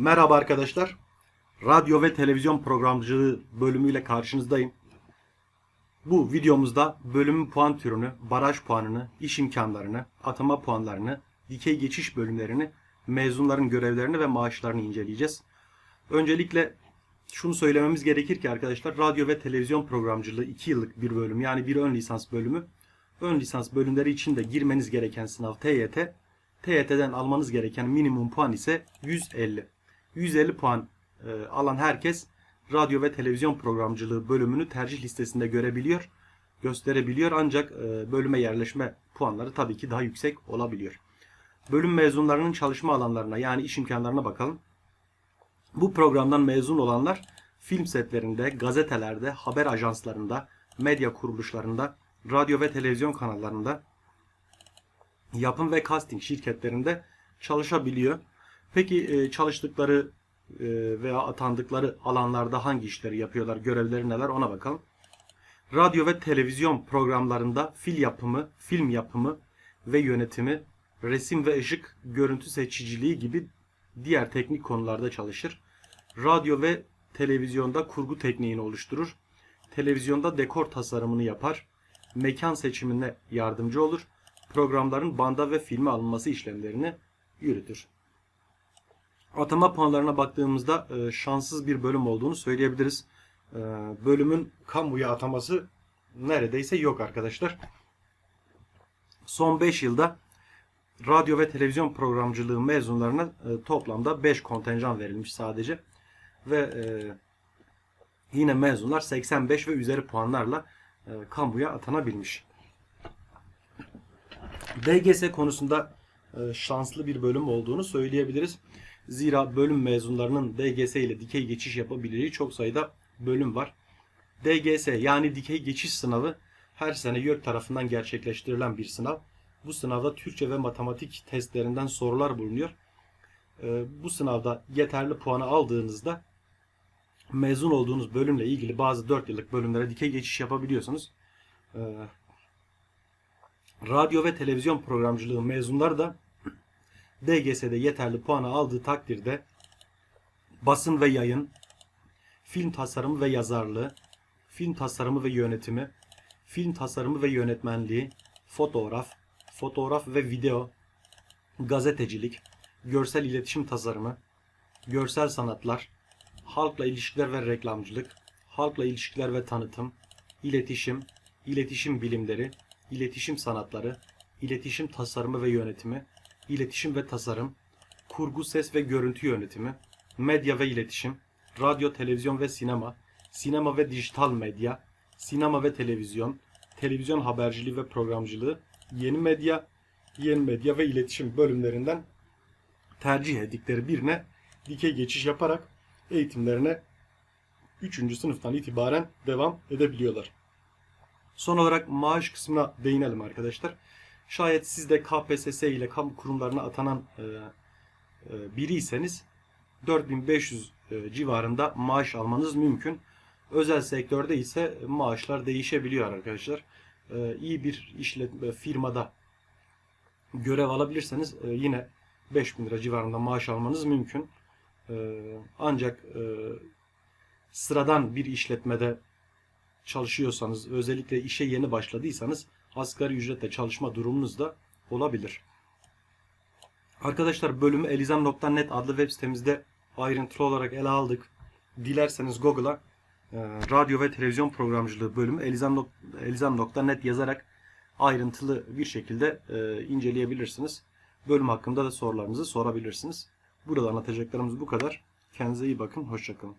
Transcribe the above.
Merhaba arkadaşlar. Radyo ve televizyon programcılığı bölümüyle karşınızdayım. Bu videomuzda bölümün puan türünü, baraj puanını, iş imkanlarını, atama puanlarını, dikey geçiş bölümlerini, mezunların görevlerini ve maaşlarını inceleyeceğiz. Öncelikle şunu söylememiz gerekir ki arkadaşlar radyo ve televizyon programcılığı 2 yıllık bir bölüm yani bir ön lisans bölümü. Ön lisans bölümleri için de girmeniz gereken sınav TYT. TYT'den almanız gereken minimum puan ise 150. 150 puan e, alan herkes radyo ve televizyon programcılığı bölümünü tercih listesinde görebiliyor, gösterebiliyor ancak e, bölüme yerleşme puanları tabii ki daha yüksek olabiliyor. Bölüm mezunlarının çalışma alanlarına yani iş imkanlarına bakalım. Bu programdan mezun olanlar film setlerinde, gazetelerde, haber ajanslarında, medya kuruluşlarında, radyo ve televizyon kanallarında, yapım ve casting şirketlerinde çalışabiliyor. Peki e, çalıştıkları e, veya atandıkları alanlarda hangi işleri yapıyorlar, görevleri neler ona bakalım. Radyo ve televizyon programlarında fil yapımı, film yapımı ve yönetimi, resim ve ışık görüntü seçiciliği gibi diğer teknik konularda çalışır. Radyo ve televizyonda kurgu tekniğini oluşturur. Televizyonda dekor tasarımını yapar. Mekan seçimine yardımcı olur. Programların banda ve filme alınması işlemlerini yürütür. Atama puanlarına baktığımızda e, şanssız bir bölüm olduğunu söyleyebiliriz. E, bölümün kamuya ataması neredeyse yok arkadaşlar. Son 5 yılda radyo ve televizyon programcılığı mezunlarına e, toplamda 5 kontenjan verilmiş sadece. Ve e, yine mezunlar 85 ve üzeri puanlarla e, kamuya atanabilmiş. DGS konusunda e, şanslı bir bölüm olduğunu söyleyebiliriz. Zira bölüm mezunlarının DGS ile dikey geçiş yapabileceği çok sayıda bölüm var. DGS yani dikey geçiş sınavı her sene YÖK tarafından gerçekleştirilen bir sınav. Bu sınavda Türkçe ve matematik testlerinden sorular bulunuyor. E, bu sınavda yeterli puanı aldığınızda mezun olduğunuz bölümle ilgili bazı 4 yıllık bölümlere dikey geçiş yapabiliyorsunuz. E, radyo ve televizyon programcılığı mezunları da DGS'de yeterli puanı aldığı takdirde basın ve yayın, film tasarımı ve yazarlığı, film tasarımı ve yönetimi, film tasarımı ve yönetmenliği, fotoğraf, fotoğraf ve video, gazetecilik, görsel iletişim tasarımı, görsel sanatlar, halkla ilişkiler ve reklamcılık, halkla ilişkiler ve tanıtım, iletişim, iletişim bilimleri, iletişim sanatları, iletişim tasarımı ve yönetimi, iletişim ve tasarım, kurgu ses ve görüntü yönetimi, medya ve iletişim, radyo, televizyon ve sinema, sinema ve dijital medya, sinema ve televizyon, televizyon haberciliği ve programcılığı, yeni medya, yeni medya ve iletişim bölümlerinden tercih ettikleri birine dikey geçiş yaparak eğitimlerine 3. sınıftan itibaren devam edebiliyorlar. Son olarak maaş kısmına değinelim arkadaşlar. Şayet siz de KPSS ile kamu kurumlarına atanan e, e, biriyseniz 4500 e, civarında maaş almanız mümkün. Özel sektörde ise maaşlar değişebiliyor arkadaşlar. E, iyi bir işletme firmada görev alabilirseniz e, yine 5000 lira civarında maaş almanız mümkün. E, ancak e, sıradan bir işletmede çalışıyorsanız, özellikle işe yeni başladıysanız asgari ücretle çalışma durumunuz da olabilir. Arkadaşlar bölümü elizan.net adlı web sitemizde ayrıntılı olarak ele aldık. Dilerseniz Google'a e, radyo ve televizyon programcılığı bölümü elizan.net yazarak ayrıntılı bir şekilde e, inceleyebilirsiniz. Bölüm hakkında da sorularınızı sorabilirsiniz. Burada anlatacaklarımız bu kadar. Kendinize iyi bakın. Hoşçakalın.